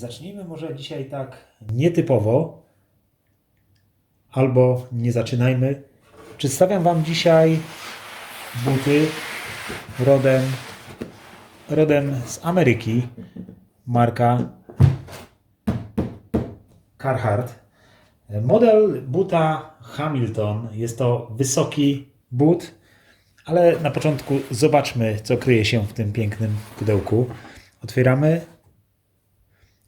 Zacznijmy może dzisiaj tak nietypowo, albo nie zaczynajmy. Przedstawiam Wam dzisiaj buty rodem, rodem z Ameryki, marka Carhartt. Model buta Hamilton jest to wysoki but, ale na początku zobaczmy, co kryje się w tym pięknym pudełku. Otwieramy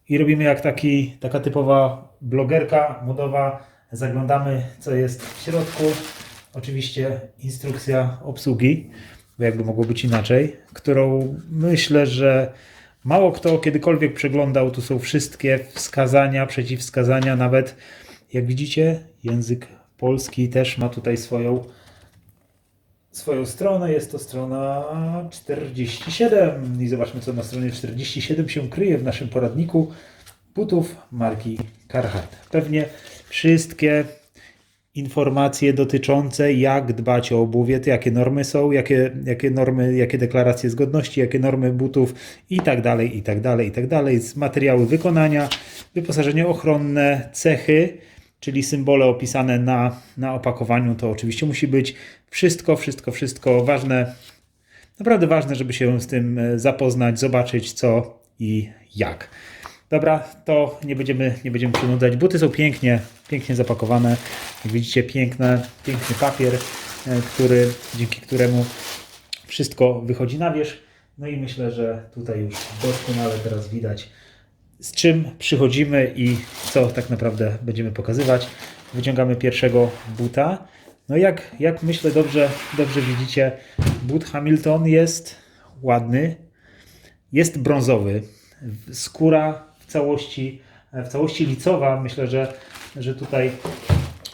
i robimy jak taki, taka typowa blogerka modowa. Zaglądamy, co jest w środku. Oczywiście instrukcja obsługi, bo jakby mogło być inaczej, którą myślę, że mało kto kiedykolwiek przeglądał. Tu są wszystkie wskazania, przeciwwskazania, nawet jak widzicie, język polski też ma tutaj swoją swoją stronę. Jest to strona 47. I zobaczmy, co na stronie 47 się kryje w naszym poradniku butów marki Carhartt. Pewnie wszystkie informacje dotyczące jak dbać o obuwie, jakie normy są, jakie, jakie normy, jakie deklaracje zgodności, jakie normy butów i tak dalej, i tak dalej, i tak dalej. Materiały wykonania, wyposażenie ochronne, cechy, czyli symbole opisane na, na opakowaniu, to oczywiście musi być wszystko, wszystko, wszystko ważne. Naprawdę ważne, żeby się z tym e, zapoznać, zobaczyć co i jak. Dobra, to nie będziemy, nie będziemy przynudzać. Buty są pięknie, pięknie zapakowane. Jak widzicie, piękne, piękny papier, e, który, dzięki któremu wszystko wychodzi na wierzch. No i myślę, że tutaj już doskonale teraz widać, z czym przychodzimy i co tak naprawdę będziemy pokazywać. Wyciągamy pierwszego buta. No jak, jak myślę dobrze, dobrze widzicie, but Hamilton jest ładny, jest brązowy. Skóra w całości, w całości licowa. Myślę, że, że tutaj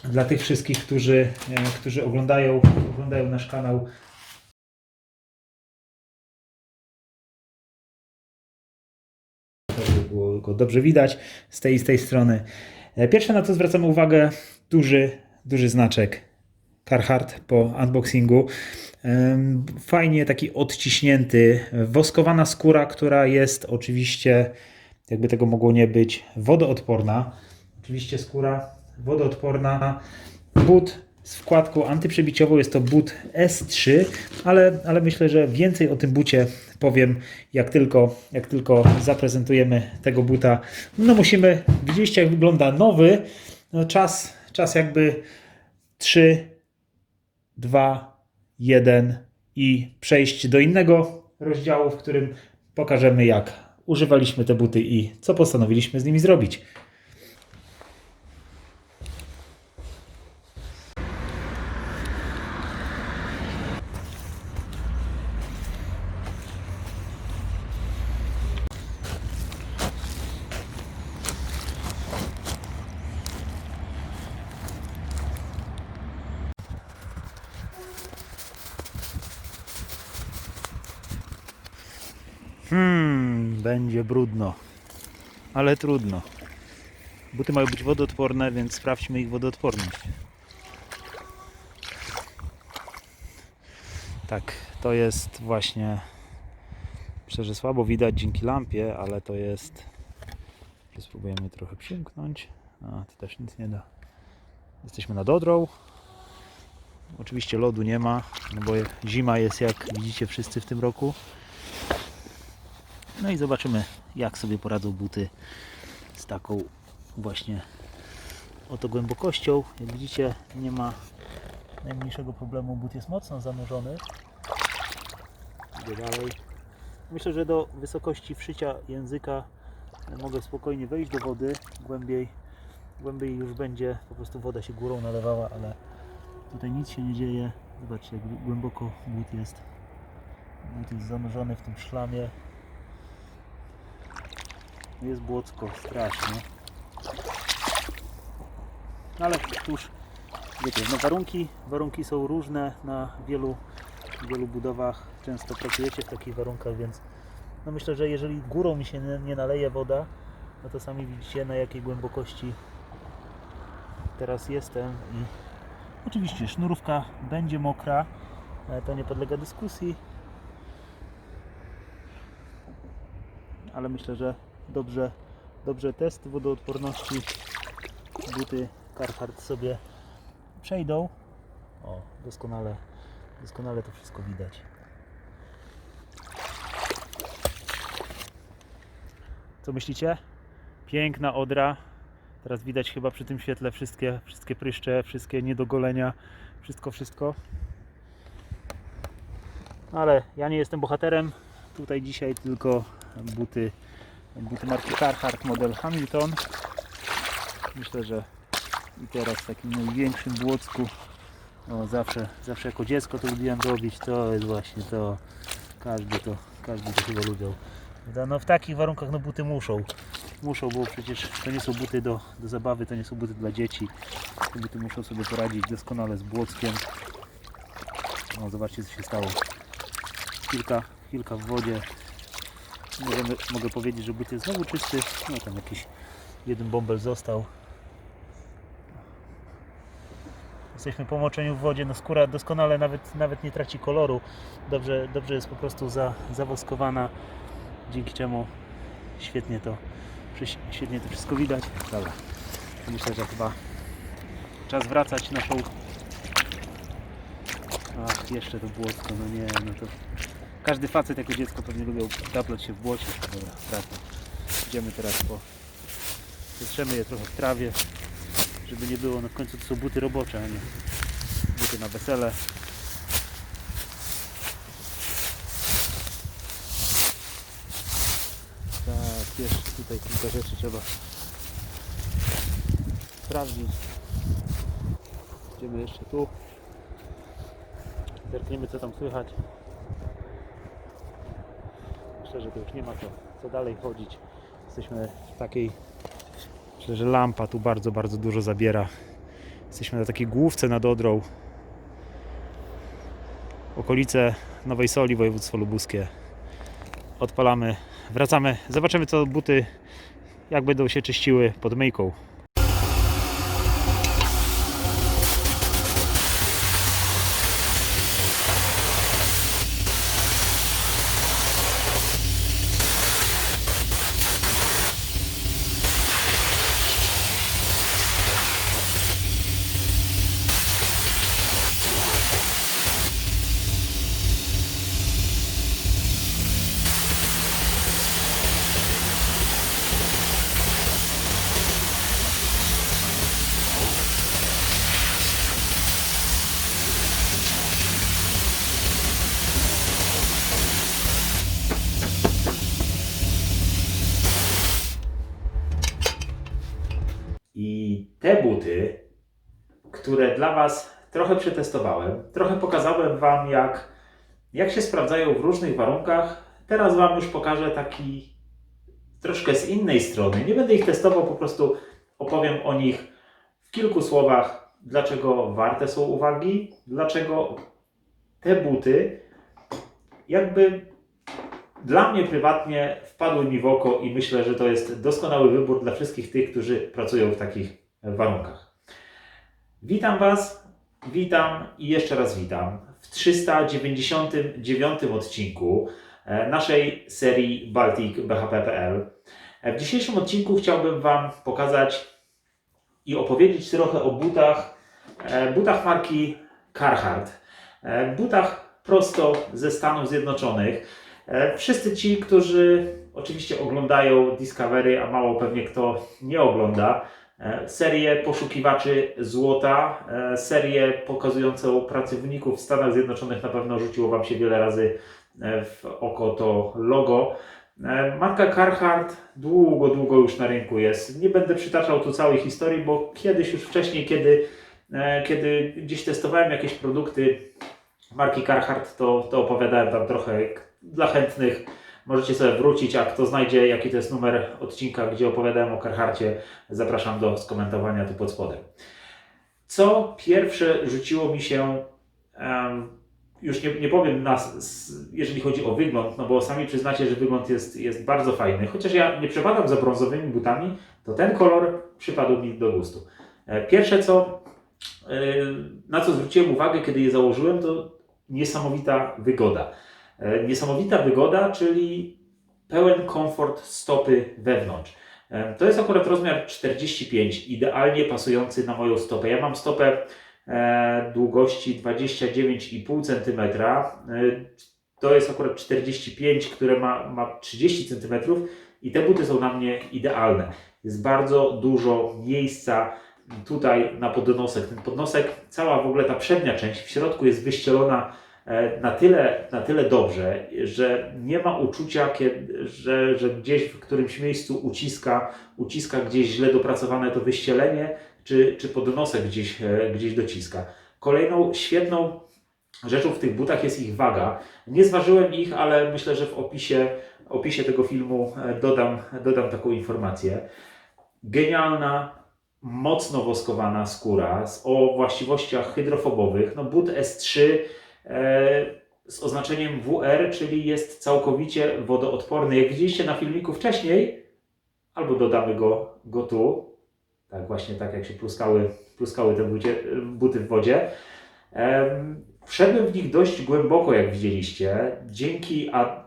dla tych wszystkich, którzy, e, którzy oglądają, oglądają nasz kanał, było go dobrze widać z tej z tej strony. E, Pierwsze na co zwracamy uwagę, duży, duży znaczek Carhartt po unboxingu. Fajnie taki odciśnięty, woskowana skóra, która jest oczywiście, jakby tego mogło nie być, wodoodporna. Oczywiście skóra wodoodporna. But z wkładką antyprzebiciową jest to but S3, ale, ale myślę, że więcej o tym bucie powiem, jak tylko, jak tylko zaprezentujemy tego buta. No musimy, widzieliście jak wygląda nowy, no czas, czas jakby 3, 2, 1 i przejść do innego rozdziału, w którym pokażemy jak używaliśmy te buty i co postanowiliśmy z nimi zrobić. Hmm, będzie brudno. Ale trudno. Buty mają być wodoodporne, więc sprawdźmy ich wodoodporność. Tak, to jest właśnie. Myślę, że słabo widać dzięki lampie, ale to jest. Spróbujemy trochę przymknąć. A, to też nic nie da. Jesteśmy nad Odrą. Oczywiście lodu nie ma, no bo zima jest jak widzicie wszyscy w tym roku. No i zobaczymy, jak sobie poradzą buty z taką właśnie oto głębokością. Jak widzicie, nie ma najmniejszego problemu. But jest mocno zanurzony. Idę dalej. Myślę, że do wysokości wszycia języka mogę spokojnie wejść do wody. Głębiej, głębiej już będzie, po prostu woda się górą nalewała, ale tutaj nic się nie dzieje. Zobaczcie, jak głęboko but jest. But jest zanurzony w tym szlamie. Jest błocko strasznie. No ale cóż, wiecie, no warunki, warunki są różne na wielu, wielu budowach. Często pracujecie w takich warunkach, więc no myślę, że jeżeli górą mi się nie, nie naleje woda, no to sami widzicie na jakiej głębokości teraz jestem i oczywiście sznurówka będzie mokra, e, to nie podlega dyskusji, ale myślę, że dobrze, Dobrze, test wodoodporności buty Carhartt sobie przejdą. O, doskonale, doskonale to wszystko widać. Co myślicie? Piękna odra. Teraz widać chyba przy tym świetle wszystkie, wszystkie pryszcze, wszystkie niedogolenia, wszystko, wszystko. No Ale ja nie jestem bohaterem. Tutaj dzisiaj tylko buty, buty marki Carhartt model Hamilton. Myślę, że i teraz w takim największym błocku no zawsze, zawsze jako dziecko to lubiłem robić. To jest właśnie to. Każdy to, każdy to chyba lubił. No w takich warunkach no buty muszą. Muszą, bo przecież to nie są buty do, do zabawy, to nie są buty dla dzieci. Te buty muszą sobie poradzić doskonale z błockiem. No zobaczcie co się stało. Kilka, kilka w wodzie. Możemy, mogę powiedzieć, że but jest znowu czysty. No tam jakiś jeden bąbel został. Jesteśmy po moczeniu w wodzie, no skóra doskonale nawet, nawet nie traci koloru. Dobrze, dobrze jest po prostu za, zawoskowana, dzięki czemu świetnie to, świetnie to wszystko widać. Dobra, myślę, że chyba czas wracać naszą... Ach, jeszcze to błotko, no nie, no to... Każdy facet jako dziecko pewnie lubił taplać się w błocie. Dobra, wracam. Idziemy teraz po... Zetrzemy je trochę w trawie, żeby nie było, no w końcu to są buty robocze, a nie buty na wesele. Tak, jeszcze tutaj kilka rzeczy trzeba sprawdzić. Idziemy jeszcze tu. Zerkniemy co tam słychać. Myślę, że to już nie ma co, co dalej chodzić. Jesteśmy w takiej Myślę, że lampa tu bardzo, bardzo dużo zabiera. Jesteśmy na takiej główce nad Odrą. Okolice Nowej Soli, województwo lubuskie. Odpalamy, wracamy. Zobaczymy co buty, jak będą się czyściły pod myjką. Te buty, które dla Was trochę przetestowałem, trochę pokazałem Wam, jak, jak się sprawdzają w różnych warunkach, teraz Wam już pokażę taki troszkę z innej strony. Nie będę ich testował, po prostu opowiem o nich w kilku słowach, dlaczego warte są uwagi, dlaczego te buty jakby dla mnie prywatnie wpadły mi w oko i myślę, że to jest doskonały wybór dla wszystkich tych, którzy pracują w takich warunkach. Witam Was, witam i jeszcze raz witam w 399 odcinku e, naszej serii Baltic BHP.pl. E, W dzisiejszym odcinku chciałbym Wam pokazać i opowiedzieć trochę o butach, e, butach marki Carhartt, butach prosto ze Stanów Zjednoczonych. Wszyscy ci, którzy oczywiście oglądają Discovery, a mało pewnie kto nie ogląda, serię poszukiwaczy złota, e, serię pokazującą pracowników w Stanach Zjednoczonych, na pewno rzuciło Wam się wiele razy e, w oko to logo. E, Marka Carhartt długo, długo już na rynku jest. Nie będę przytaczał tu całej historii, bo kiedyś już wcześniej, kiedy, e, kiedy gdzieś testowałem jakieś produkty marki Carhartt, to, to opowiadałem tam trochę dla chętnych. Możecie sobie wrócić, a kto znajdzie jaki to jest numer odcinka, gdzie opowiadałem o Carhartcie, zapraszam do skomentowania tu pod spodem. Co pierwsze rzuciło mi się, em, już nie, nie powiem nas, jeżeli chodzi o wygląd, no bo sami przyznacie, że wygląd jest, jest bardzo fajny. Chociaż ja nie przepadam za brązowymi butami, to ten kolor przypadł mi do gustu. E, Pierwsze co, e, na co zwróciłem uwagę, kiedy je założyłem, to niesamowita wygoda. E, Niesamowita wygoda, czyli pełen komfort stopy wewnątrz. E, To jest akurat rozmiar 45, idealnie pasujący na moją stopę. Ja mam stopę e, długości 29,5 cm. To jest akurat 45, które ma, ma 30 cm i te buty są na mnie idealne. Jest bardzo dużo miejsca tutaj na podnosek. Ten podnosek, cała w ogóle ta przednia część w środku jest wyścielona na tyle, na tyle dobrze, że nie ma uczucia, że, że gdzieś w którymś miejscu uciska, uciska gdzieś źle dopracowane to wyścielenie, czy, czy podnosek gdzieś, e, gdzieś dociska. Kolejną świetną rzeczą w tych butach jest ich waga. Nie zważyłem ich, ale myślę, że w opisie, opisie tego filmu e, dodam, dodam taką informację. Genialna, mocno woskowana skóra o właściwościach hydrofobowych. No, but S3 e, z oznaczeniem WR, czyli jest całkowicie wodoodporny. Jak widzieliście na filmiku wcześniej, albo dodamy go, go tu, tak właśnie tak jak się pluskały, pluskały te bucie, buty w wodzie. Em, Wszedłem w nich dość głęboko, jak widzieliście. Dzięki, a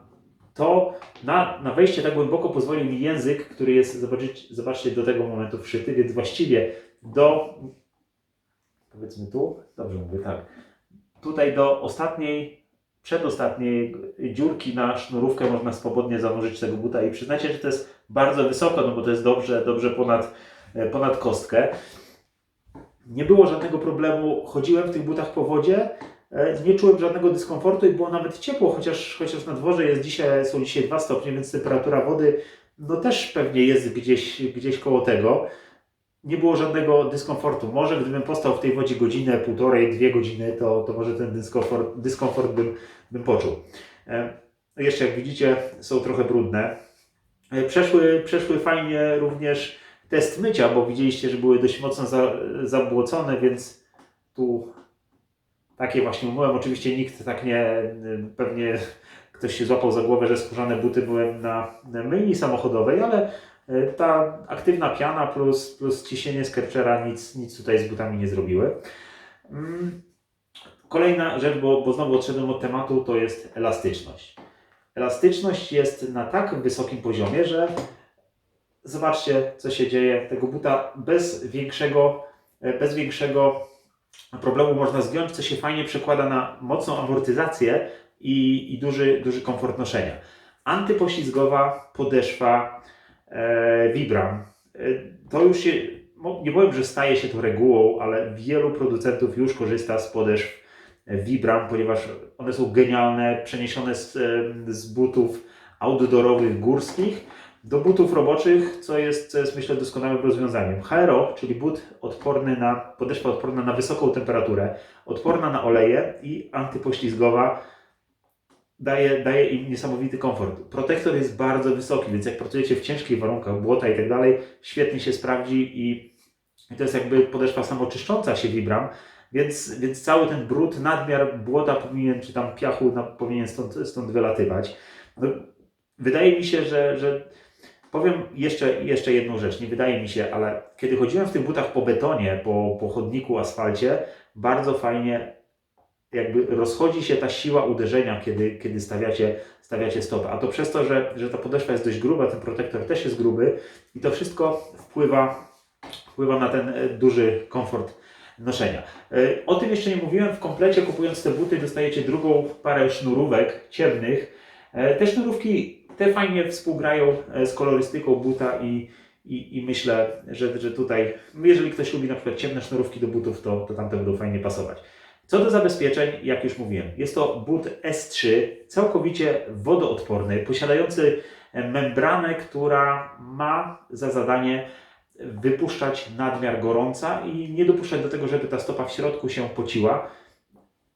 to na, na wejście tak głęboko pozwolił mi język, który jest, zobaczyć, zobaczcie, do tego momentu wszyty, więc właściwie do, powiedzmy tu, dobrze mówię, tak, tutaj do ostatniej, przedostatniej dziurki na sznurówkę można swobodnie zanurzyć tego buta i przyznacie, że to jest bardzo wysoko, no bo to jest dobrze, dobrze ponad, e, ponad kostkę. Nie było żadnego problemu, chodziłem w tych butach po wodzie, E, Nie czułem żadnego dyskomfortu i było nawet ciepło, chociaż, chociaż na dworze jest dzisiaj, są dzisiaj 2 stopnie, więc temperatura wody no też pewnie jest gdzieś, gdzieś koło tego. Nie było żadnego dyskomfortu. Może gdybym postał w tej wodzie godzinę, półtorej, dwie godziny, to, to może ten dyskomfort, dyskomfort bym, bym poczuł. E, Jeszcze jak widzicie, są trochę brudne. E, Przeszły, przeszły fajnie również test mycia, bo widzieliście, że były dość mocno za, zabłocone, więc tu takie właśnie umyłem. Oczywiście nikt tak nie, pewnie ktoś się złapał za głowę, że skórzane buty byłem na myjni samochodowej, ale ta aktywna piana plus, plus ciśnienie skerczera nic, nic tutaj z butami nie zrobiły. Mm, Kolejna rzecz, bo, bo znowu odszedłem od tematu, to jest elastyczność. Elastyczność jest na tak wysokim poziomie, że zobaczcie, co się dzieje. Tego buta bez większego, e, bez większego problemu można zgiąć, co się fajnie przekłada na mocną amortyzację i, i duży, duży komfort noszenia. Antypoślizgowa podeszwa e, Vibram. E, to już się, nie powiem, że staje się to regułą, ale wielu producentów już korzysta z podeszw Vibram, ponieważ one są genialne, przeniesione z, e, z butów outdoorowych, górskich do butów roboczych, co jest, co jest myślę doskonałym rozwiązaniem. HRO, czyli but odporny na, podeszwa odporna na wysoką temperaturę, odporna na oleje i antypoślizgowa, daje, daje im niesamowity komfort. Protektor jest bardzo wysoki, więc jak pracujecie w ciężkich warunkach, błota i tak dalej, świetnie się sprawdzi i, to jest jakby podeszwa samoczyszcząca się Vibram, więc, więc cały ten brud, nadmiar błota powinien, czy tam piachu na, powinien stąd, stąd wylatywać. No, wydaje mi się, że, że powiem jeszcze, jeszcze jedną rzecz, nie wydaje mi się, ale kiedy chodziłem w tych butach po betonie, po, po chodniku, asfalcie, bardzo fajnie jakby rozchodzi się ta siła uderzenia, kiedy, kiedy stawiacie, stawiacie stopę. A to przez to, że, że ta podeszwa jest dość gruba, ten protektor też jest gruby i to wszystko wpływa, wpływa na ten e, duży komfort noszenia. E, O tym jeszcze nie mówiłem. W komplecie kupując te buty dostajecie drugą parę sznurówek ciemnych. E, Te sznurówki te fajnie współgrają z kolorystyką buta i, i, i myślę, że, że tutaj, jeżeli ktoś lubi na przykład ciemne sznurówki do butów, to, to tamte będą fajnie pasować. Co do zabezpieczeń, jak już mówiłem, jest to but S3, całkowicie wodoodporny, posiadający e, membranę, która ma za zadanie wypuszczać nadmiar gorąca i nie dopuszczać do tego, żeby ta stopa w środku się pociła.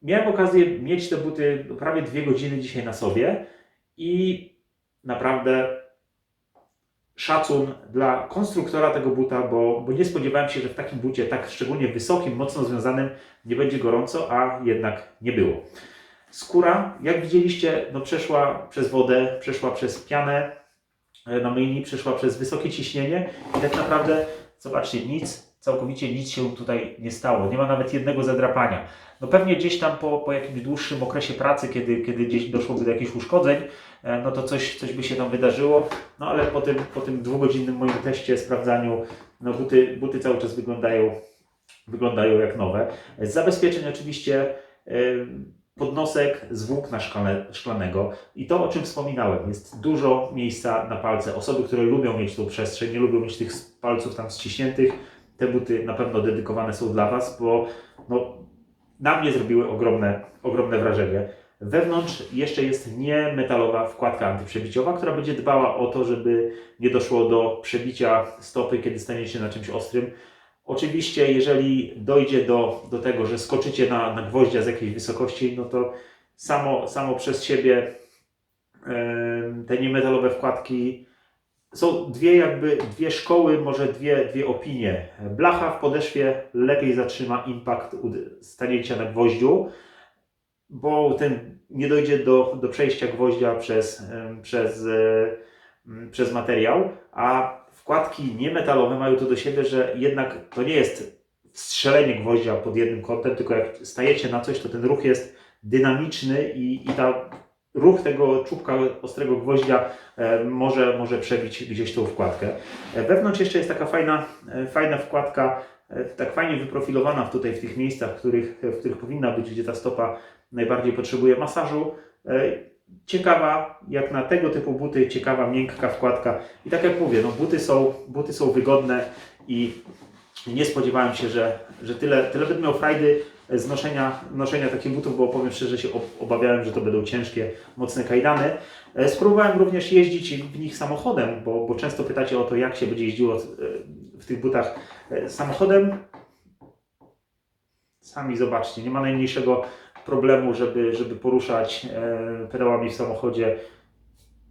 Miałem okazję mieć te buty prawie dwie godziny dzisiaj na sobie i naprawdę szacun dla konstruktora tego buta, bo, bo nie spodziewałem się, że w takim bucie, tak szczególnie wysokim, mocno związanym, nie będzie gorąco, a jednak nie było. Skóra, jak widzieliście, no przeszła przez wodę, przeszła przez pianę e, na myjni, przeszła przez wysokie ciśnienie i tak naprawdę, zobaczcie, nic, całkowicie nic się tutaj nie stało. Nie ma nawet jednego zadrapania. No pewnie gdzieś tam po, po jakimś dłuższym okresie pracy, kiedy, kiedy gdzieś doszłoby do jakichś uszkodzeń, e, no to coś, coś by się tam wydarzyło. No ale po tym, po tym dwugodzinnym moim teście, sprawdzaniu, no buty, buty cały czas wyglądają, wyglądają jak nowe. Z zabezpieczeń oczywiście e, podnosek z włókna szklane, szklanego i to, o czym wspominałem, jest dużo miejsca na palce. Osoby, które lubią mieć tą przestrzeń, nie lubią mieć tych palców tam ściśniętych, te buty na pewno dedykowane są dla Was, bo no, na mnie zrobiły ogromne, ogromne wrażenie. Wewnątrz jeszcze jest niemetalowa wkładka antyprzebiciowa, która będzie dbała o to, żeby nie doszło do przebicia stopy, kiedy staniecie na czymś ostrym. Oczywiście, jeżeli dojdzie do, do tego, że skoczycie na, na gwoździa z jakiejś wysokości, no to samo, samo przez siebie em, te niemetalowe wkładki są dwie jakby dwie szkoły, może dwie, dwie opinie. Blacha w podeszwie lepiej zatrzyma impact stanięcia na gwoździu, bo ten nie dojdzie do, do przejścia gwoździa przez, przez, e, przez materiał, a wkładki niemetalowe mają to do siebie, że jednak to nie jest strzelenie gwoździa pod jednym kątem, tylko jak stajecie na coś, to ten ruch jest dynamiczny i, i ta ruch tego czubka ostrego gwoździa e, może, może przebić gdzieś tą wkładkę. E, wewnątrz jeszcze jest taka fajna, e, fajna wkładka, tak fajnie wyprofilowana tutaj w tych miejscach, w których, w których powinna być, gdzie ta stopa najbardziej potrzebuje masażu. Ciekawa, jak na tego typu buty, ciekawa, miękka wkładka. I tak jak mówię, no buty, są, buty są wygodne i nie spodziewałem się, że, że tyle, tyle będę miał frajdy z noszenia, takich butów, bo powiem szczerze, się ob- obawiałem, że to będą ciężkie, mocne kajdany. E, Spróbowałem również jeździć w nich samochodem, bo, bo często pytacie o to, jak się będzie jeździło e, w tych butach e, samochodem. Sami zobaczcie, nie ma najmniejszego problemu, żeby, żeby poruszać e, pedałami w samochodzie.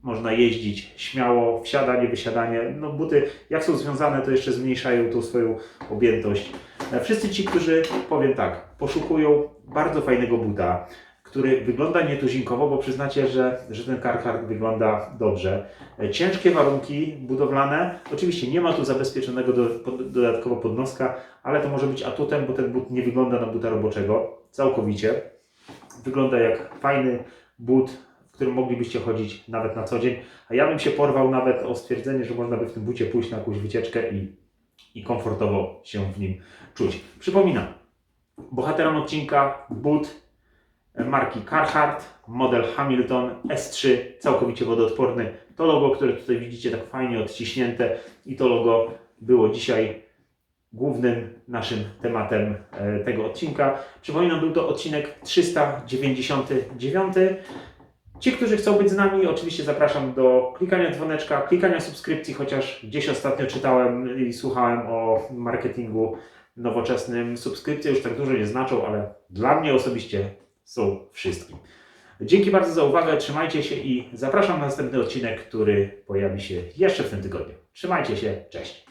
Można jeździć śmiało, wsiadanie, wysiadanie. No buty, jak są związane, to jeszcze zmniejszają tą swoją objętość. E, Wszyscy ci, którzy, powiem tak, poszukują bardzo fajnego buta, który wygląda nietuzinkowo, bo przyznacie, że, że ten Carhartt wygląda dobrze. E, Ciężkie warunki budowlane. Oczywiście nie ma tu zabezpieczonego do, pod, dodatkowo podnoska, ale to może być atutem, bo ten but nie wygląda na buta roboczego całkowicie. Wygląda jak fajny but, którym moglibyście chodzić nawet na co dzień. A ja bym się porwał nawet o stwierdzenie, że można by w tym bucie pójść na jakąś wycieczkę i, i komfortowo się w nim czuć. Przypominam, bohaterem odcinka but marki Carhartt, model Hamilton S3, całkowicie wodoodporny. To logo, które tutaj widzicie tak fajnie odciśnięte i to logo było dzisiaj głównym naszym tematem e, tego odcinka. Przypominam, był to odcinek 399. Ci, którzy chcą być z nami, oczywiście zapraszam do klikania dzwoneczka, klikania subskrypcji, chociaż gdzieś ostatnio czytałem i słuchałem o marketingu nowoczesnym. Subskrypcje już tak dużo nie znaczą, ale dla mnie osobiście są wszystkim. Dzięki bardzo za uwagę, trzymajcie się i zapraszam na następny odcinek, który pojawi się jeszcze w tym tygodniu. Trzymajcie się, cześć!